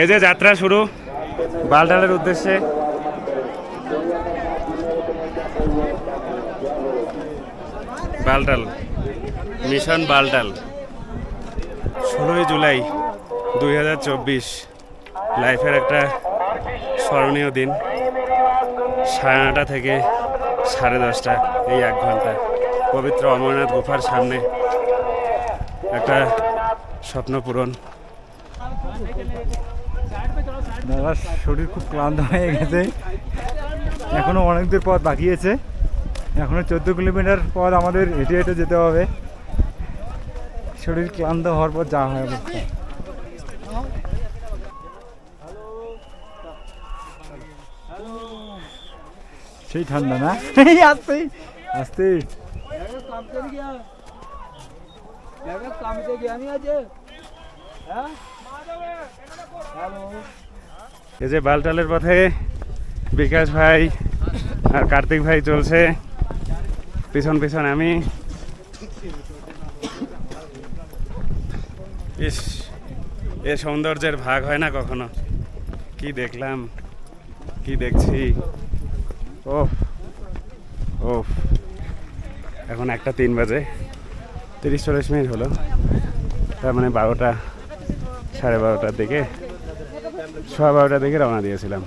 এই যে যাত্রা শুরু, বালটালের উদ্দেশ্যে। বালটাল, মিশন বালটাল। ষোলোই জুলাই দুই হাজার চব্বিশ, লাইফের একটা স্মরণীয় দিন। সাড়ে নটা থেকে সাড়ে দশটা এই এক ঘণ্টা। পবিত্র অমরনাথ গুফার সামনে একটা স্বপ্ন পূরণ। দাদার শরীর খুব ক্লান্ত হয়ে গেছে। এখনও অনেক দূর পথ বাকি আছে। এখনও চোদ্দ কিলোমিটার পর আমাদের হেঁটে হেঁটে যেতে হবে। শরীর ক্লান্ত হওয়ার পর যা হয় অবস্থা। সেই ঠান্ডা না? এই আসতে আসতে এই যে বালটালের পথে বিকাশ ভাই আর কার্তিক ভাই চলছে। পিছন পিছন আমি। ইস, এ সৌন্দর্যের ভাগ হয় না কখনো। কি দেখলাম, কি দেখছি। ওফ ওফ। এখন একটা তিন বাজে। তিরিশ চল্লিশ মিনিট হলো। তার মানে বারোটা, সাড়ে বারোটার দিকে, সোয়া বারোটার দিকে রওনা দিয়েছিলাম।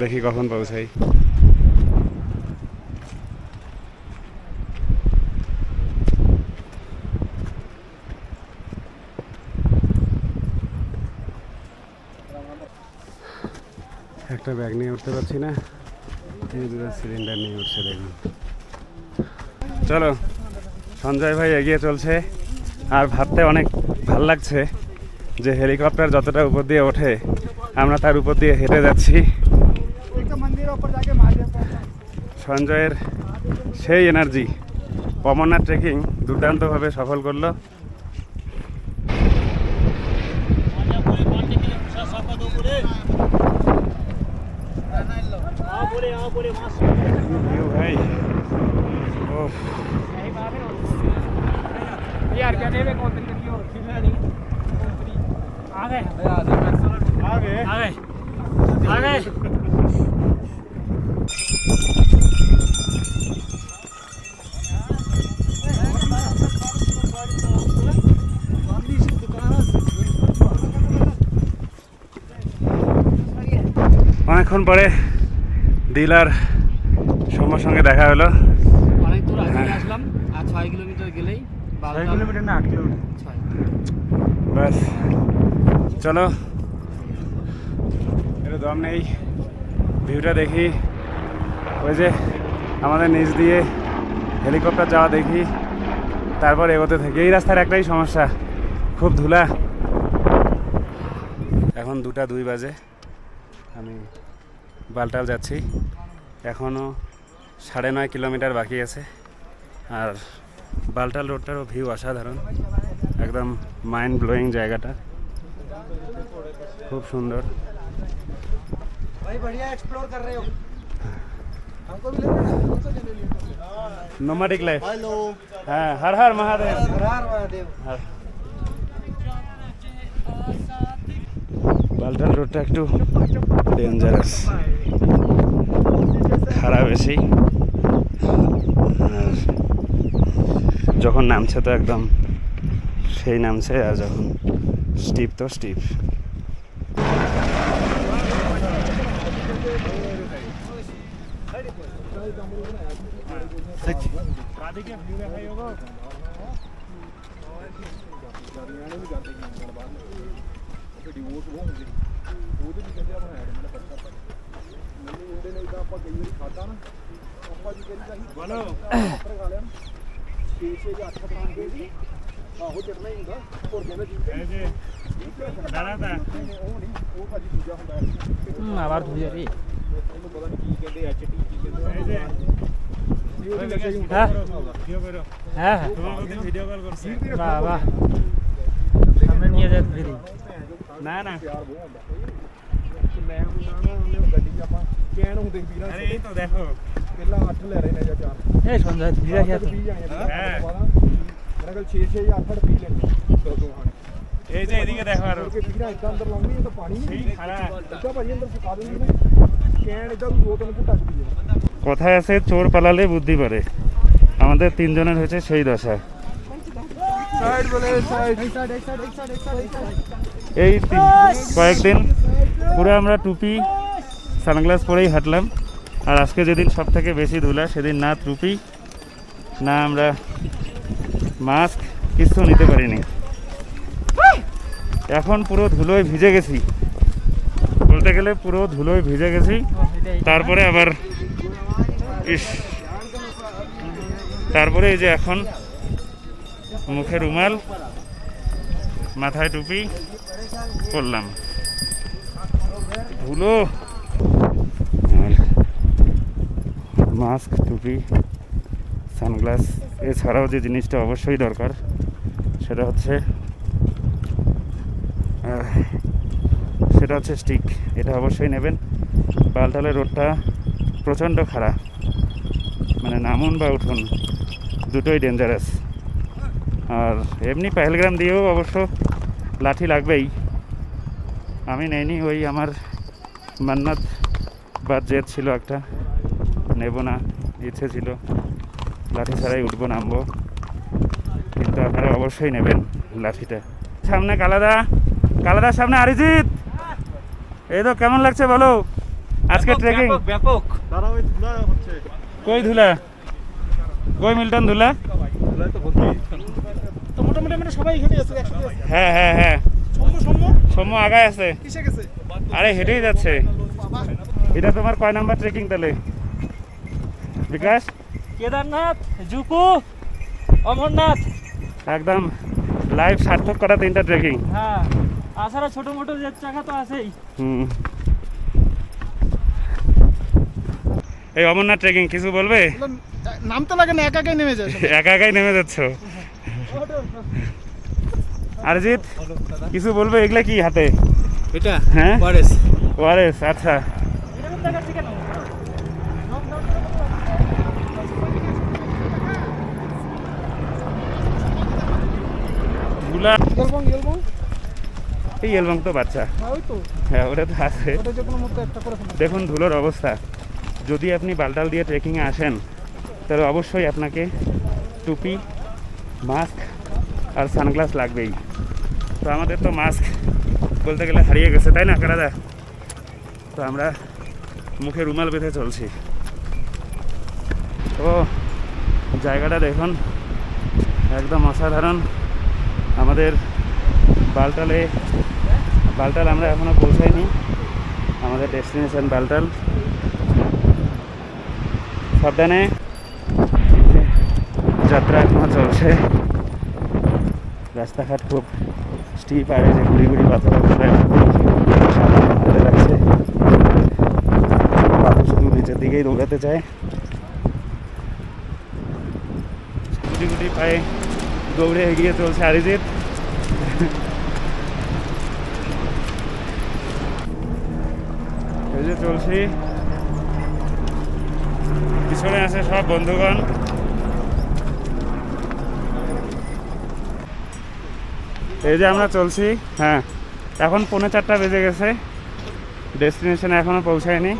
দেখি কখন পৌঁছাই। একটা ব্যাগ নিয়ে উঠতে পারছি না। দুটো সিলিন্ডার নিয়ে উঠছে, দেখুন। চলো। সঞ্জয় ভাই এগিয়ে চলছে। আর ভাবতে অনেক ভালো লাগছে যে হেলিকপ্টার যতটা উপর দিয়ে ওঠে, আমরা তার উপর দিয়ে হেঁটে যাচ্ছি। সঞ্জয়ের সেই এনার্জি অমরনাথ ট্রেকিং দুর্দান্তভাবে সফল করল। आ गए आ गए आ गए आ गए অনেকক্ষণ পরে দিল আর সৌম্যর সঙ্গে দেখা হলো অনেক দূর আগে আসলাম আর ছয় কিলোমিটার গেলেই ছয় কিলোমিটার না আট কিলোমিটার ছয় ব্যাস চলো। এটা দম নেই। ভিউটা দেখি। ওই যে আমাদের নিচ দিয়ে হেলিকপ্টার যাওয়া দেখি। তারপর এগোতে থাকি। এই রাস্তার একটাই সমস্যা, খুব ধুলা। এখন দুটা দুই বাজে। আমি বালটাল যাচ্ছি। এখনও সাড়ে নয় কিলোমিটার বাকি আছে। আর বালটাল রোডটারও ভিউ অসাধারণ। একদম মাইন্ড ব্লোয়িং জায়গাটা। খুব সুন্দর। নোমাডিক লাইফ হ্যাঁ হর হর মহাদেব। হর হর মহাদেব। বালটাল রোডটা একটু ডেঞ্জারাস খারাপ এসি যখন নামছে তো একদম সেই নামছে আর যখন স্টিপ তো স্টিপ বলো এই যে দাঁড়াতা আবার ধুয়ে যাবি এই যে হ্যাঁ ভিডিও করো হ্যাঁ হ্যাঁ তোমার মধ্যে ভিডিও কল করছি বাহ বাহ ਹੂੰ ਆਵਾਰ ਤੁਸੀਂ ਯਾਰੀ ਇਹਨੂੰ ਪਤਾ ਨਹੀਂ ਕੀ ਕਹਿੰਦੇ ਐਚਟੀ ਕੀ ਕਹਿੰਦੇ ਹੈ ਹੈ ਹੈ ਵੀਡੀਓ ਕਾਲ ਕਰ ਵਾਹ ਵਾਹ ਸਮਝ ਨਹੀਂ ਆਇਆ ਤੇਰੀ ਨਾ ਨਾ ਮੈਂ ਹੁਣ ਨਾ ਉਹਨੇ ਗੱਡੀ ਚ ਆਪਾਂ ਕੈਨ ਹੁੰਦੇ ਵੀਰਾਂ ਅਰੇ ਇਹ ਤਾਂ ਦੇਖੋ ਪਹਿਲਾਂ 8 ਲੈ ਰਹੇ ਨੇ ਜਾਂ 4 ਇਹ ਸੁਣਦਾ ਵੀਰਾ ਖਿਆਲ ਹੈ 8 ਪੀ ਲੈਣੇ যে এদিকে দেখো আরো সেই খাড়া। কথায় আছে চোর পালালে বুদ্ধি পারে আমাদের তিনজনের হয়েছে সেই দশা এই তিন- কয়েকদিন পুরো আমরা টুপি সানগ্লাস পরেই হাঁটলাম আর আজকে যেদিন সব থেকে বেশি ধুলা সেদিন না টুপি না আমরা মাস্ক কিছু নিতে পারিনি। এখন পুরো ধুলোয় ভিজে গেছি। বলতে গেলে পুরো ধুলোয় ভিজে গেছি। তারপরে আবার ইস। তারপরে এই যে এখন মুখে রুমাল, মাথায় টুপি করলাম ধুলো। মাস্ক, টুপি সানগ্লাস এছাড়াও যে জিনিসটা অবশ্যই দরকার, সেটা হচ্ছে সেটা হচ্ছে স্টিক এটা অবশ্যই নেবেন। বালতালের রোডটা প্রচণ্ড খারাপ মানে নামুন বা উঠুন, দুটোই ডেঞ্জারাস আর এমনি পেহেলগ্রাম দিয়েও অবশ্য লাঠি লাগবেই। আমি নেইনি, ওই আমার মান্নাত বা জেদ ছিল একটা, নেব না, ইচ্ছে ছিল। লাঠি ছাড়াই উঠবো নামবো। কিন্তু আপনারা অবশ্যই নেবেন লাঠিটা। সামনে কালাদা কালাদার সামনে আরিজিৎ! এই তো কেমন লাগছে বলো? আজকে ট্রেকিং ব্যাপক কই ধুলা? কই মিল্টন ধুলা। হ্যাঁ হ্যাঁ হ্যাঁ। সৌম্য সৌম্য? সৌম্য আগায় আছে। আরে হেঁটেই যাচ্ছে। এটা তোমার কয় নাম্বার ট্রেকিং তাহলে বিকাশ? কেদারনাথ জুকু অমরনাথ। একদম লাইভ সার্থক করা তিনটা ট্রেকিং হ্যাঁ আছাড়া ছোট মোটো যে চাকা তো আছেই। হুম। এই অমরনাথ ট্রেকিং কিছু বলবে? নামতে লাগে না একা একাই নেমে যায় একা একাই নেমে যাচ্ছ? আরজিৎ কিছু বলবে এগুলা কি হাতে? এটা? হ্যাঁ? ওয়ারেস ওয়ারেস আচ্ছা। এই তো বাচ্চা। হ্যাঁ হ্যাঁ ওটা তো আছে। দেখুন ধুলোর অবস্থা। যদি আপনি বালটাল দিয়ে ট্রেকিংয়ে আসেন তাহলে অবশ্যই আপনাকে টুপি মাস্ক আর সানগ্লাস লাগবেই। তো আমাদের তো মাস্ক বলতে গেলে হারিয়ে গেছে তাই না কারাদা? তো আমরা মুখে রুমাল বেঁধে চলছি। তো জায়গাটা দেখুন একদম অসাধারণ। আমাদের বালটালে, বালটাল আমরা এখনও পৌঁছাইনি। আমাদের ডেস্টিনেশন বালটাল। সাবধানে। যাত্রা এখনও চলছে। রাস্তাঘাট খুব স্টিপ আর যে ঘুরি ঘুরি পাথর হাঁটতে পাথর শুধু নিচের দিকেই দৌড়াতে চায়। গুটি গুটি পায়ে দৌড়ে এগিয়ে চলছে আরিজিৎ। এই যে চলছি। পিছনে আছে সব বন্ধুগণ। এই যে আমরা চলছি হ্যাঁ। এখন পৌনে চারটা বেজে গেছে। ডেস্টিনেশনে এখনও পৌঁছায়নি।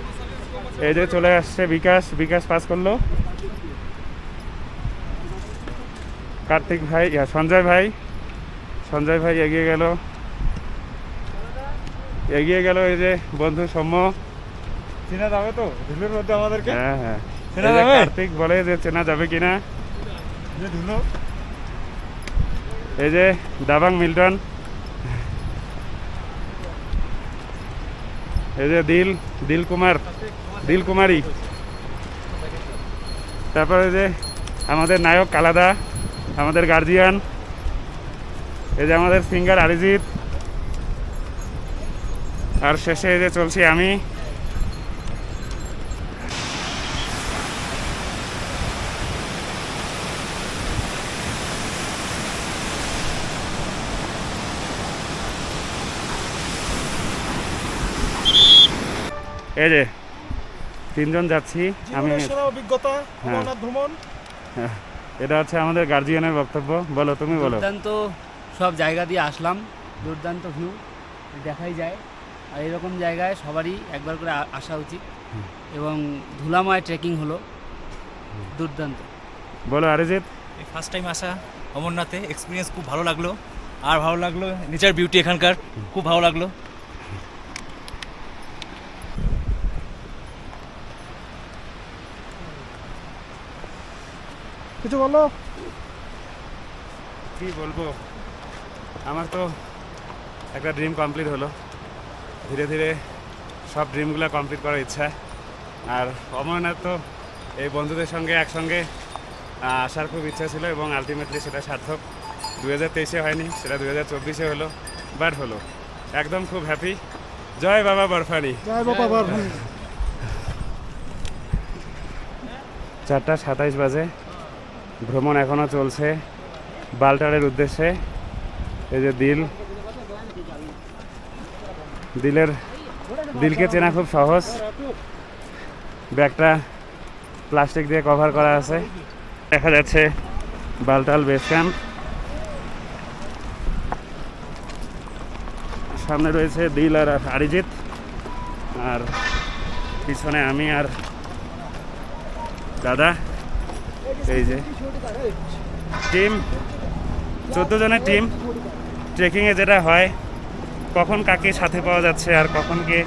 এই যে চলে আসছে বিকাশ। বিকাশ পাস করল। কার্তিক ভাই ইয়া, সঞ্জয় ভাই। সঞ্জয় ভাই এগিয়ে গেল। এগিয়ে গেল এই যে বন্ধু সৌম্য। চেনা যাবে তো? ধুলোর মধ্যে আমাদেরকে? হ্যাঁ হ্যাঁ। চেনা যাবে? কার্তিক বলে যে চেনা যাবে কিনা। যে ধুলো। এই যে দাবাং মিল্টন। এই যে দিল দিল কুমার দিল কুমারী। তারপরে যে আমাদের নায়ক কালাদা। আমাদের গার্জিয়ান এই যে আমাদের সিঙ্গার আরিজিৎ আর শেষে এই যে চলছি আমি এই যে তিনজন যাচ্ছি আমি অভিজ্ঞতা হ্যাঁ। ভ্রমণ এটা হচ্ছে আমাদের গার্জিয়ানের বক্তব্য। বলো তুমি বলো। দুর্দান্ত সব জায়গা দিয়ে আসলাম। দুর্দান্ত ভিউ দেখাই যায়। আর এরকম জায়গায় সবারই একবার করে আসা উচিত। এবং ধুলাময় ট্রেকিং হলো। দুর্দান্ত। বলো আরিজিৎ ফার্স্ট টাইম আসা অমরনাথে। এক্সপিরিয়েন্স খুব ভালো লাগল। আর ভালো লাগল নেচার বিউটি এখানকার। খুব ভালো লাগল। কিছু বলো? কি বলব? আমার তো একটা ড্রিম কমপ্লিট হলো। ধীরে ধীরে সব ড্রিমগুলো কমপ্লিট করার ইচ্ছা। আর অমরনাথ তো এই বন্ধুদের সঙ্গে একসঙ্গে আসার খুব ইচ্ছা ছিল এবং আলটিমেটলি সেটা সার্থক। দু হাজার তেইশে হয়নি সেটা দু হাজার চব্বিশে হলো বাট হলো। একদম খুব হ্যাপি জয় বাবা বরফানি জয় বাবা বরফানি চারটা সাতাইশ বাজে। ভ্রমণ এখনও চলছে। বালটারের উদ্দেশ্যে এই যে দিল। দিলের দিলকে চেনা খুব সহজ। ব্যাগটা প্লাস্টিক দিয়ে কভার করা আছে। দেখা যাচ্ছে বালটাল বেস ক্যাম্প। সামনে রয়েছে দিল আর আরিজিৎ। আর পিছনে আমি আর দাদা। এই যে। টিম চোদ্দ জনের টিম ট্রেকিংয়ে যেটা হয়, কখন কাকে সাথে পাওয়া যাচ্ছে আর কখন কে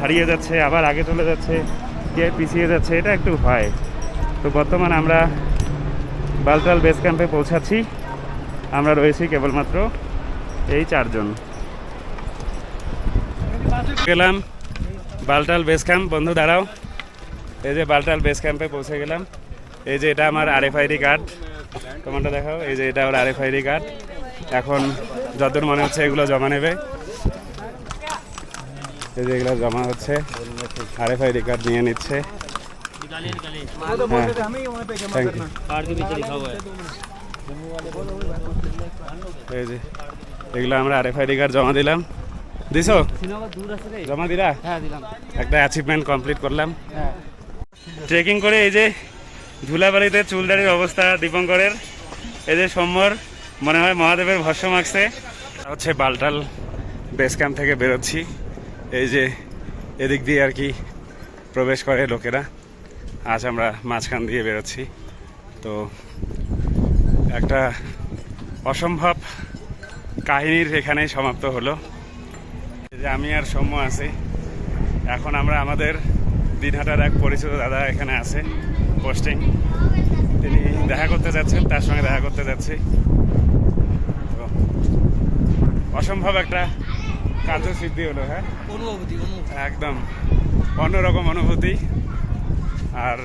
হারিয়ে যাচ্ছে, আবার আগে চলে যাচ্ছে, কে পিছিয়ে যাচ্ছে, এটা একটু হয়। তো বর্তমানে আমরা বালটাল বেস ক্যাম্পে পৌঁছাচ্ছি। আমরা রয়েছি কেবলমাত্র এই চারজন। গেলাম বালটাল বেস ক্যাম্প বন্ধু, দাঁড়াও। এই যে বালটাল বেস ক্যাম্পে পৌঁছে গেলাম। এই যে এটা আমার আরএফআইডি কার্ড। তোমারটা দেখাও। এই যে এটা ওর আরএফআইডি কার্ড। এখন যতদূর মনে হচ্ছে এগুলো জমা নেবে। এই যে এগুলো জমা হচ্ছে। আরএফআইডি কার্ড নিয়ে নিচ্ছে। হ্যাঁ। এই যে এগুলো আমরা আরএফআইডি কার্ড জমা দিলাম। দিছো? জমা দিলা? হ্যাঁ একটা অ্যাচিভমেন্ট কমপ্লিট করলাম। হ্যাঁ। ট্রেকিং করে এই যে ধুলাবাড়িতে চুলদারির অবস্থা দীপঙ্করের। এই যে সম্মর, মনে হয় মহাদেবের ভস্য মাখছে। হচ্ছে বালটাল বেস ক্যাম্প থেকে বেরোচ্ছি। এই যে এদিক দিয়ে আর কি প্রবেশ করে লোকেরা। আজ আমরা মাঝখান দিয়ে বেরোচ্ছি। তো একটা অসম্ভব কাহিনীর এখানেই সমাপ্ত হলো। যে আমি আর সৌম্য আছি। এখন আমরা আমাদের দিনহাটার এক পরিচিত দাদা এখানে আছে। পোস্টিং তিনি দেখা করতে যাচ্ছেন তার সঙ্গে দেখা করতে যাচ্ছি। অসম্ভব একটা কার্যসিদ্ধি হলো হ্যাঁ? অনুভূতি একদম অন্যরকম অনুভূতি। আর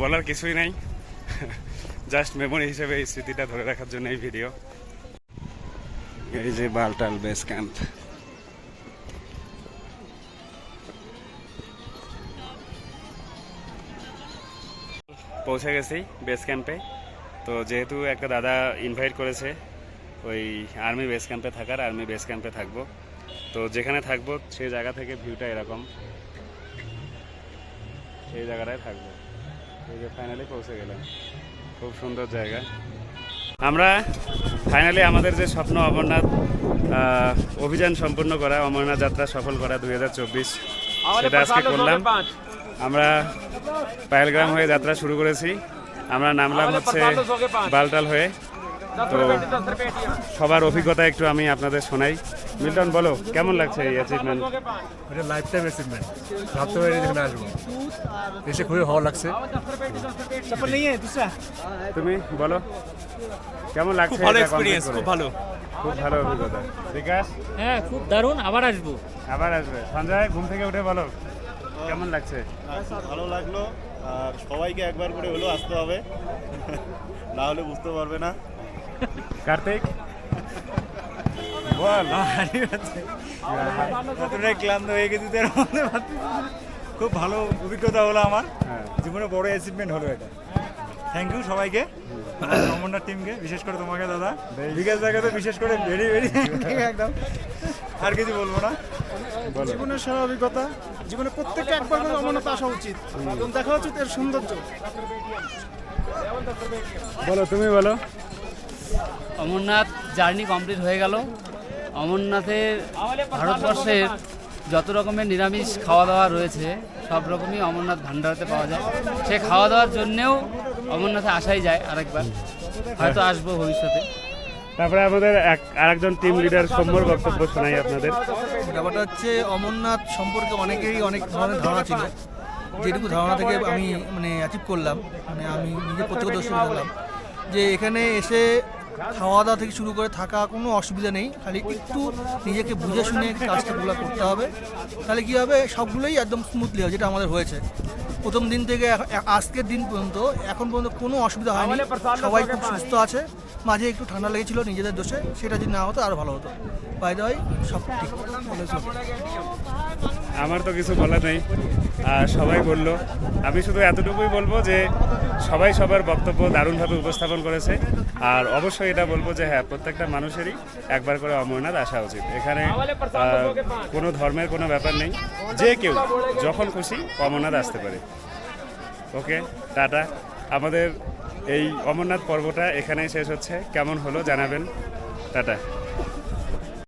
বলার কিছুই নাই। জাস্ট মেমোরি হিসেবে এই স্মৃতিটা ধরে রাখার জন্য এই ভিডিও। এই যে বালটাল বেস ক্যাম্প পৌঁছে গেছি বেস ক্যাম্পে তো যেহেতু একটা দাদা ইনভাইট করেছে ওই আর্মি বেস ক্যাম্পে থাকার আর্মি বেস ক্যাম্পে থাকব। তো যেখানে থাকব সেই জায়গা থেকে ভিউটা এরকম। সেই জায়গাটায় থাকব। এই যে ফাইনালি পৌঁছে গেলাম। খুব সুন্দর জায়গা। আমরা ফাইনালি আমাদের যে স্বপ্ন অমরনাথ অভিযান সম্পূর্ণ করা অমরনাথ যাত্রা সফল করা দুই হাজার চব্বিশ সেটা আজকে করলাম। আমরা পাহেলগ্রাম হয়ে যাত্রা শুরু করেছি। আমরা নামলাম হচ্ছে বালটাল হয়ে। তো সবার অভিজ্ঞতা একটু আমি আপনাদের শোনাই। মিল্টন বলো কেমন লাগছে এই অ্যাচিভমেন্ট এটা লাইফ টাইম অ্যাচিভমেন্ট ভাবতে পারি আসব। এসে খুবই ভালো লাগছে। তুমি বলো। কেমন লাগছে ভালো খুব ভালো। খুব ভালো অভিজ্ঞতা। বিকাশ? হ্যাঁ খুব দারুণ। আবার আসব। আবার আসবে। সঞ্জয় ঘুম থেকে উঠে বলো। কেমন লাগছে? ভালো লাগল। আর সবাইকে একবার করে হলেও আসতে হবে। না হলে বুঝতে পারবে না। কার্তিক? বল। ক্লান্ত হয়ে গেছি তার মধ্যে খুব ভালো অভিজ্ঞতা হলো আমার। হ্যাঁ। জীবনে বড় অ্যাচিভমেন্ট হলো এটা। থ্যাংক ইউ সবাইকে। অমরনাথ টিমকে বিশেষ করে তোমাকে দাদা। বিকাশ দাকে তো বিশেষ করে ভেরি ভেরি একদম। আর কিছু বলব না। জীবনের সেরা অভিজ্ঞতা জীবনে প্রত্যেককে একবার করে অমরনাথ আসা উচিত। এবং দেখা উচিত এর সৌন্দর্য। বলো তুমি বলো। অমরনাথ জার্নি কমপ্লিট হয়ে গেল। অমরনাথের ভারতবর্ষের যত রকমের নিরামিষ খাওয়া দাওয়া রয়েছে সব রকমই অমরনাথ ভান্ডারাতে পাওয়া যায়। সে খাওয়া দাওয়ার জন্যেও অমরনাথে আসাই যায় আরেকবার। হয়তো আসব ভবিষ্যতে। তারপরে আমাদের আরেকজন টিম লিডার সৌম্যর বক্তব্য শোনাই আপনাদের। ব্যাপারটা হচ্ছে অমরনাথ সম্পর্কে অনেকেরই অনেক ধরনের ধারণা ছিল। যেটুকু ধারণা থেকে আমি মানে অ্যাচিভ করলাম মানে আমি নিজে প্রত্যক্ষদর্শী হলাম যে এখানে এসে খাওয়া দাওয়া থেকে শুরু করে থাকা কোনো অসুবিধা নেই। খালি একটু নিজেকে বুঝে শুনে কাজটাগুলো করতে হবে। তাহলে কী হবে? সবগুলোই একদম স্মুথলি হবে, যেটা আমাদের হয়েছে। প্রথম দিন থেকে আজকের দিন পর্যন্ত এখন পর্যন্ত কোনো অসুবিধা হয়নি। সবাই খুব সুস্থ আছে। মাঝে একটু ঠান্ডা লেগেছিল নিজেদের দোষে। সেটা যদি না হতো আরও ভালো হতো। বাই দ্য সব ঠিক. আমার তো কিছু বলার নেই। আর সবাই বলল আমি শুধু এতটুকুই বলব যে সবাই সবার বক্তব্য দারুণভাবে উপস্থাপন করেছে। আর অবশ্যই এটা বলব যে হ্যাঁ প্রত্যেকটা মানুষেরই একবার করে অমরনাথ আসা উচিত। এখানে কোনো ধর্মের কোনো ব্যাপার নেই। যে কেউ যখন খুশি অমরনাথ আসতে পারে। Okay tata. আমাদের এই অমরনাথ পর্বটা এখানেই শেষ হচ্ছে। কেমন হলো জানাবেন। টাটা।